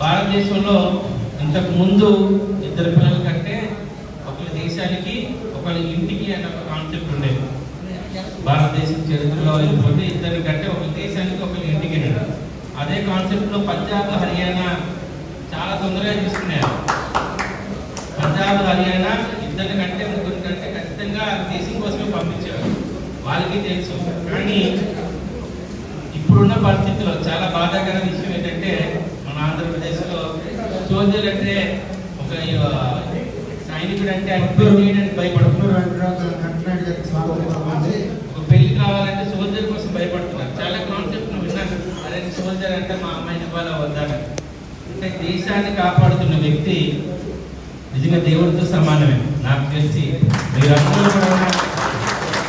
భారతదేశంలో ఇంతకు ముందు ఇద్దరు పిల్లల కంటే ఒకరి దేశానికి ఒకరి ఇంటికి అనే ఒక కాన్సెప్ట్ ఉండేది భారతదేశం చరిత్రలో వెళ్ళిపోతే ఇద్దరి కంటే ఒక దేశానికి ఒకరి ఇంటికి అనేది. అదే కాన్సెప్ట్లో పంజాబ్ హర్యానా చాలా తొందరగా తీసుకున్నారు పంజాబ్ హర్యానా ఇద్దరి కంటే ముగ్గురి కంటే ఖచ్చితంగా దేశం కోసమే పంపించారు వాళ్ళకి తెలుసు. కానీ ఇప్పుడున్న పరిస్థితిలో చాలా బాధ సోల్జర్ అంటే ఒక సైనికుడు అంటే చేయడానికి భయపడుతున్నారు ఒక పెళ్ళి కావాలంటే సోల్జర్ కోసం భయపడుతున్నారు. చాలా కాన్సెప్ట్ విన్నాను. అదే సోల్జర్ అంటే మా అమ్మాయిని ఇవ్వాలా వద్దాని అంటే దేశాన్ని కాపాడుతున్న వ్యక్తి నిజంగా దేవుడితో సమానమే. నాకు తెలిసి మీరందరూ కూడా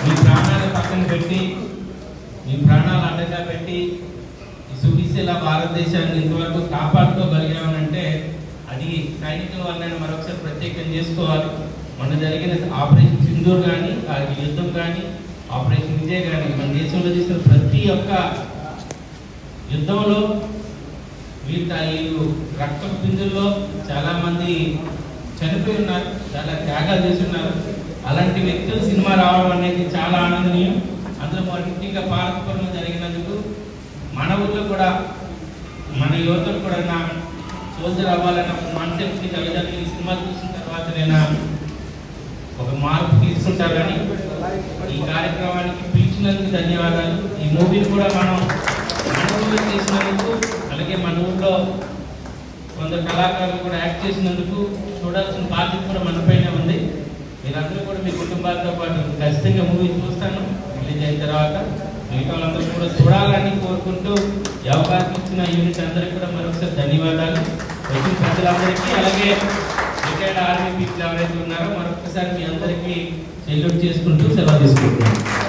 మీ ప్రాణాలు పక్కన పెట్టి మీ ప్రాణాలు అడ్డంగా పెట్టి సువిశేల భారతదేశాన్ని ఇంతవరకు కాపాడుకోగలిగామనంటే అది సైనికుల వల్ల మరొకసారి ప్రత్యేకం చేసుకోవాలి. మొన్న జరిగిన ఆపరేషన్ సింధూర్ కానీ ఆ యుద్ధం కానీ ఆపరేషన్ విజయ్ కానీ మన దేశంలో చేసిన ప్రతి ఒక్క యుద్ధంలో వీళ్ళ వీళ్ళు రక్త బిందుల్లో చాలామంది చనిపోయి ఉన్నారు చాలా త్యాగాలు చేసి ఉన్నారు అలాంటి వ్యక్తులు సినిమా రావడం అనేది చాలా ఆనందనీయం. అందులో ముఖ్యంగా పార్వతపురంలో జరిగినందుకు మన ఊళ్ళో కూడా మన యువతలు కూడా నా సోల్జర్ అవ్వాలన్న కాన్సెప్ట్ తల్లిదండ్రులు ఈ సినిమా చూసిన తర్వాత నేను ఒక మార్పు తీసుకుంటారని ఈ కార్యక్రమానికి పిలిచినందుకు ధన్యవాదాలు. ఈ మూవీని కూడా మనం మన చేసినందుకు అలాగే మన ఊళ్ళో కొందరు కళాకారులు కూడా యాక్ట్ చేసినందుకు చూడాల్సిన బాధ్యత కూడా మనపైనే ఉంది. మీరందరూ కూడా మీ కుటుంబాలతో పాటు ఖచ్చితంగా మూవీ చూస్తాను. రిలీజ్ అయిన తర్వాత మిగతా వాళ్ళందరూ కూడా చూడాలని కోరుకుంటూ ఈ అవకాశం ఇచ్చిన యూనిట్ అందరికీ కూడా మరొకసారి ధన్యవాదాలు. వచ్చిన ప్రజలందరికీ అలాగే రిటైర్డ్ ఆర్మీ పీపుల్ ఎవరైతే ఉన్నారో మరొకసారి మీ అందరికీ సెల్యూట్ చేసుకుంటూ సెలవు తీసుకుంటున్నాను.